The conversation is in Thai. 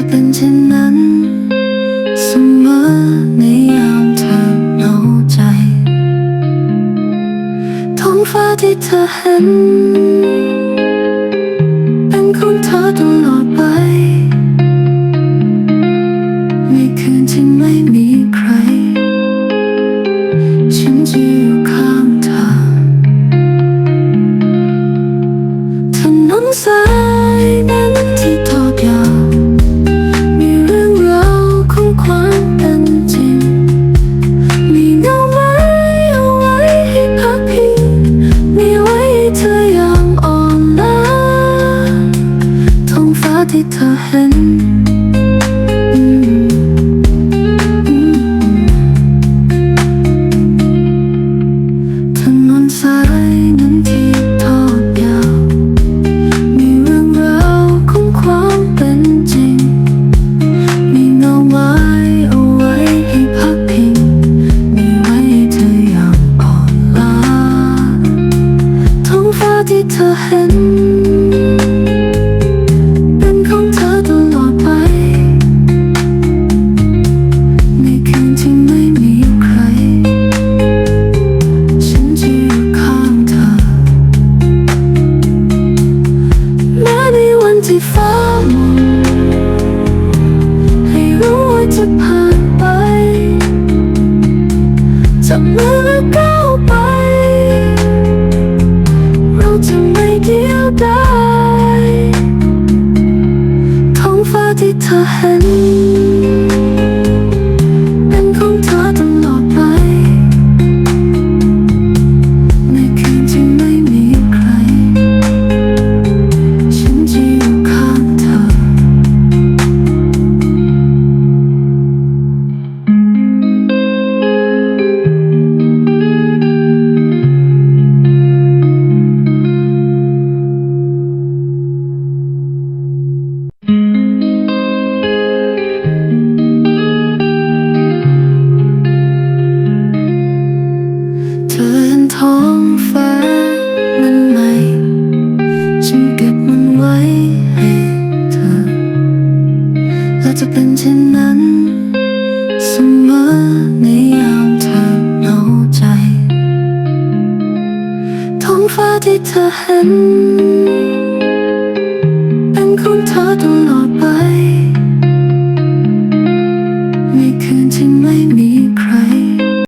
จะเป็นเช่นนั้นเสมอในยามเธอเหงาใจท้องฟ้าที่เธอเห็น เป็นของเธอตลอดไป ในคืนที่ไม่มีใคร ฉันจะอยู่ข้าง ที่เธอเห็นถนนสายนั้นที่ทอดยาว มีเรื่องราวของความเป็นจริง มีเงาไม้เอาไว้ให้พักพิง มีไว้ให้เธออย่างอ่อนล้าท้องฟ้าที่เธอเห็น ให้รู้ว่าจะผ่านไปจับมือแล้วก้าวไป เราจะไม่เดียวดายท้องฟ้าที่เธอเห็น ท้องฟ้านั้นไหมฉันเก็บมันไว้ให้เธอและจะเป็นเช่นนั้นเสมอในยามเธอเหงาใจ ท้องฟ้าที่เธอเห็น เป็นของเธอตลอดไป